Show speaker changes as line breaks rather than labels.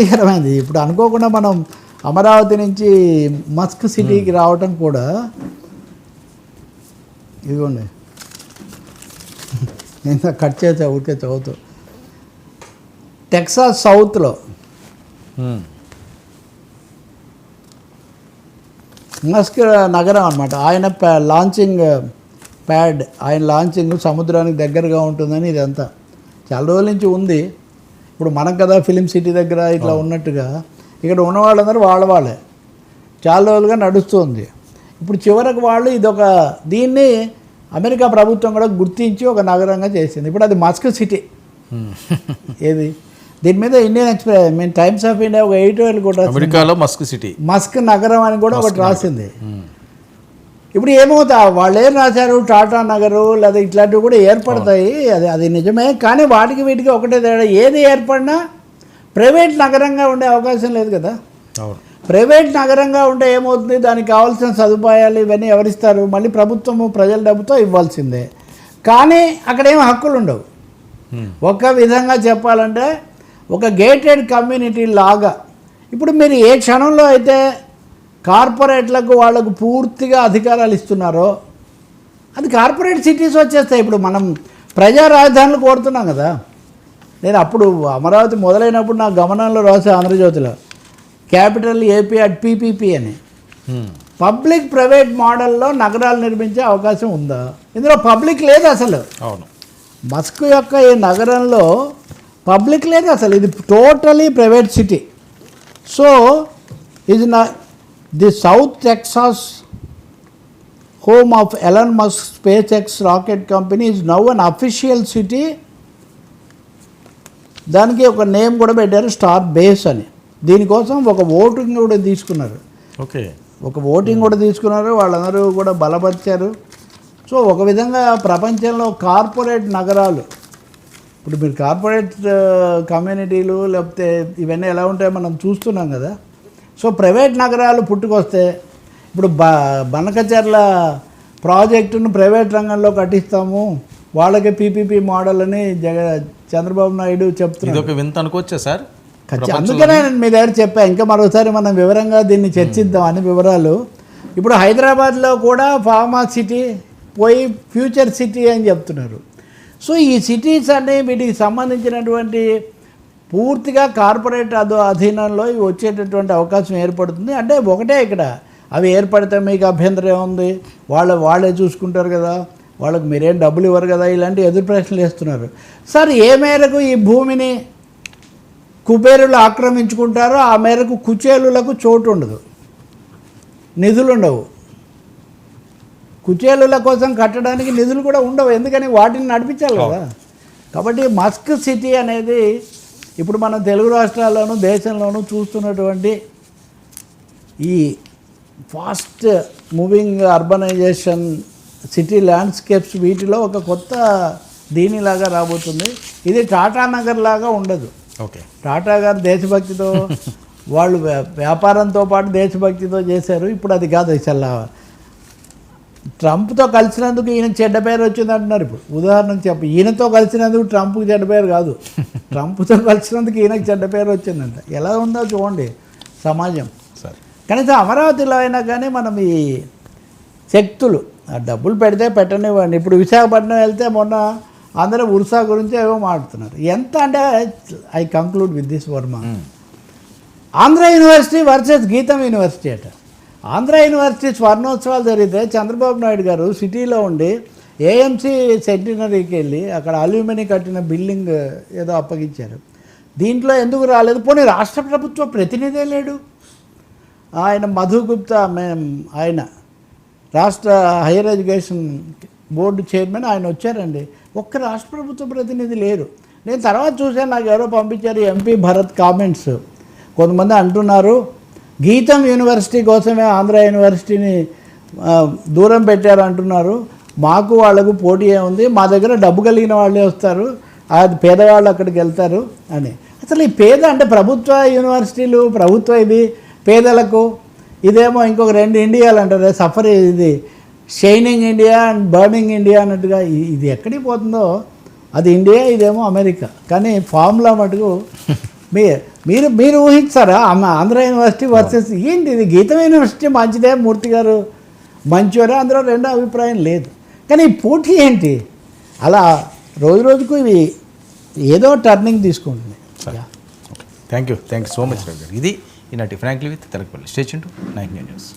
ఆసక్తికరమైనది ఇప్పుడు అనుకోకుండా మనం అమరావతి నుంచి మస్క్ సిటీకి రావటం కూడా ఇదిగోండి. నేను కట్ చేసా ఊరికే చదువుతూ. టెక్సాస్ సౌత్లో. మస్క్ నగరం అనమాట ఆయన లాంచింగ్ ప్యాడ్ ఆయన లాంచింగ్ సముద్రానికి దగ్గరగా ఉంటుందని ఇదంతా. చాలా రోజుల నుంచి ఉంది. ఇప్పుడు మనకు కదా ఫిలిం సిటీ దగ్గర ఇట్లా ఉన్నట్టుగా ఇక్కడ ఉన్న వాళ్ళందరూ వాళ్ళ వాళ్ళే. చాలా రోజులుగా నడుస్తుంది. ఇప్పుడు చివరకు వాళ్ళు ఇదొక దీన్ని అమెరికా ప్రభుత్వం కూడా గుర్తించి ఒక నగరంగా చేసింది. ఇప్పుడు అది మస్క్ సిటీ.
మ్మ్.
ఏది? దీని మీద Indian Express mean Times of India ఒక ఎయిట్ వేలు కూడా
అమెరికాలో మస్క్ సిటీ.
మస్క్ నగరం అని కూడా ఒకటి రాసింది.
మ్మ్.
ఇప్పుడు ఏమవుతా వాళ్ళు ఏం రాశారు? టాటా నగరు లేదా ఇట్లాంటివి కూడా ఏర్పడతాయి. అది అది నిజమే కానీ వాటికి వీటికి ఒకటే తేడా. ఏది ఏర్పడినా ప్రైవేట్ నగరంగా ఉండే అవకాశం లేదు కదా. ప్రైవేట్ నగరంగా ఉంటే ఏమవుతుంది? దానికి కావాల్సిన సదుపాయాలు ఇవన్నీ ఎవరిస్తారు? మళ్ళీ ప్రభుత్వము ప్రజల డబ్బుతో ఇవ్వాల్సిందే. కానీ అక్కడ ఏం హక్కులు ఉండవు. ఒక విధంగా చెప్పాలంటే ఒక గేటెడ్ కమ్యూనిటీ లాగా. ఇప్పుడు మీరు ఏ క్షణంలో అయితే కార్పొరేట్లకు వాళ్ళకు పూర్తిగా అధికారాలు ఇస్తున్నారో అది కార్పొరేట్ సిటీస్ వచ్చేస్తాయి. ఇప్పుడు మనం ప్రజా రాజధానులు కోరుతున్నాం కదా. నేను అప్పుడు అమరావతి మొదలైనప్పుడు నా గమనంలో రాసే ఆంధ్రజ్యోతిలో క్యాపిటల్ ఏపీ అట్ పీపీపీ అని. పబ్లిక్ ప్రైవేట్ మోడల్లో నగరాలు నిర్మించే అవకాశం ఉందా? ఇందులో పబ్లిక్ లేదు అసలు.
అవును.
మస్క్ యొక్క ఈ నగరంలో పబ్లిక్ లేదు అసలు. ఇది టోటలీ ప్రైవేట్ సిటీ. సో ఇది నా the South Texas home of Elon Musk SpaceX rocket company is now an official city. దానికి ఒక నేమ్ కూడా పెట్టారు స్టార్ బేస్ అని. దీనికోసం ఒక ఓటింగ్ కూడా తీసుకున్నారు.
ఓకే.
ఒక ఓటింగ్ కూడా తీసుకున్నారు వాళ్ళందరూ కూడా బలపరిచారు. సో ఒక విధంగా ప్రపంచంలో కార్పొరేట్ నగరాలు ఇప్పుడు మీరు కార్పొరేట్ కమ్యూనిటీలు లేకపోతే ఇవన్నీ ఎలా ఉంటాయో మనం చూస్తున్నాం కదా. సో ప్రైవేట్ నగరాలు పుట్టుకొస్తే ఇప్పుడు బ బనకచర్ల ప్రాజెక్టును ప్రైవేట్ రంగంలో కట్టిస్తాము. వాళ్ళకి పీపీపీ మోడల్ అని జగ చంద్రబాబు నాయుడు చెప్తున్నారు.
ఒక వింత అనుకోవచ్చా సార్?
ఖచ్చితంగా అందుకనే నేను మీ దగ్గర చెప్పా. ఇంకా మరోసారి మనం వివరంగా దీన్ని చర్చిద్దాం అన్ని వివరాలు. ఇప్పుడు హైదరాబాద్లో కూడా ఫార్మా సిటీ పోయి ఫ్యూచర్ సిటీ అని చెప్తున్నారు. సో ఈ సిటీస్ అన్ని వీటికి సంబంధించినటువంటి పూర్తిగా కార్పొరేట్ అదో అధీనంలో ఇవి వచ్చేటటువంటి అవకాశం ఏర్పడుతుంది. అంటే ఒకటే ఇక్కడ. అవి ఏర్పడితే మీకు అభ్యంతరం ఏముంది? వాళ్ళ వాళ్ళే చూసుకుంటారు కదా. వాళ్ళకి మీరేం డబ్బులు ఇవ్వరు కదా. ఇలాంటి ఎదురు ప్రశ్నలు వేస్తున్నారు. సార్ ఏ మేరకు ఈ భూమిని కుబేరులు ఆక్రమించుకుంటారో ఆ మేరకు కుచేలులకు చోటు ఉండదు. నిధులు ఉండవు. కుచేలుల కోసం కట్టడానికి నిధులు కూడా ఉండవు. ఎందుకని వాటిని నడిపించాలి కదా. కాబట్టి మస్క్ సిటీ అనేది ఇప్పుడు మనం తెలుగు రాష్ట్రాల్లోనూ దేశంలోనూ చూస్తున్నటువంటి ఈ fast moving urbanization city landscapes వీటిలో ఒక కొత్త దీనిలాగా రాబోతుంది. ఇది టాటా నగర్ లాగా ఉండదు.
ఓకే.
టాటా గారు దేశభక్తితో వాళ్ళు వ్యా- వ్యాపారంతో పాటు దేశభక్తితో చేశారు. ఇప్పుడు అది కాదు అసలు ట్రంప్తో కలిసినందుకు ఈయన చెడ్డ పేరు వచ్చింది అంటున్నారు ఇప్పుడు. ఉదాహరణకు చెప్పు ఈయనతో కలిసినందుకు ట్రంప్కి చెడ్డ పేరు కాదు. ట్రంప్తో కలిసినందుకు ఈయనకి చెడ్డ పేరు వచ్చిందంట. ఎలా ఉందో చూడండి సమాజం.
సరే.
కనీసం అమరావతిలో అయినా కానీ మనం ఈ శక్తులు డబ్బులు పెడితే పెట్టనివ్వండి. ఇప్పుడు విశాఖపట్నం వెళ్తే మొన్న అందరూ ఉర్సా గురించి ఏవో మాట్లాడుతున్నారు. ఎంత అంటే I conclude with this Varma. Andhra university versus GITAM university అట. ఆంధ్ర యూనివర్సిటీ స్వర్ణోత్సవాలు జరిగితే చంద్రబాబు నాయుడు గారు సిటీలో ఉండి ఏఎంసీ సెంటినరీకి వెళ్ళి అక్కడ అల్యూమిని కట్టిన బిల్డింగ్ ఏదో అప్పగించారు. దీంట్లో ఎందుకు రాలేదు? పోనీ రాష్ట్ర ప్రభుత్వ ప్రతినిధే లేడు. ఆయన మధు గుప్తా మేం ఆయన రాష్ట్ర హైయర్ ఎడ్యుకేషన్ బోర్డు చైర్మన్ ఆయన వచ్చారండి. ఒక్క రాష్ట్ర ప్రభుత్వ ప్రతినిధి లేరు. నేను తర్వాత చూశాను నాకు ఎవరో పంపించారు ఎంపీ భరత్ కామెంట్స్. కొంతమంది అంటున్నారు గీతం యూనివర్సిటీ కోసమే ఆంధ్ర యూనివర్సిటీని దూరం పెట్టారు అంటున్నారు మాకు వాళ్ళకు పోటీ ఏముంది? మా దగ్గర డబ్బు కలిగిన వాళ్ళే వస్తారు. అది పేదవాళ్ళు అక్కడికి వెళ్తారు అని. అసలు ఈ పేద అంటే ప్రభుత్వ యూనివర్సిటీలు ప్రభుత్వ ఇది పేదలకు. ఇదేమో ఇంకొక రెండు ఇండియాలు అంటారు. సఫర్ ఇది. Shining India and burning India అన్నట్టుగా ఇది ఎక్కడికి పోతుందో? అది ఇండియా ఇదేమో అమెరికా. కానీ ఫార్ములా మటుకు మీ మీరు మీరు ఊహించారా? ఆంధ్ర యూనివర్సిటీ వర్సెస్ ఏంటి ఇది గీతం యూనివర్సిటీ మంచిదే మూర్తి గారు మంచివారే అందులో రెండో అభిప్రాయం లేదు. కానీ ఈ పోటీ ఏంటి? అలా రోజు రోజుకు ఇవి ఏదో టర్నింగ్ తీసుకుంటుంది.
Thank you. Thank you so much ఇది ఈనాటి frankly with Telakapalli station to nine news.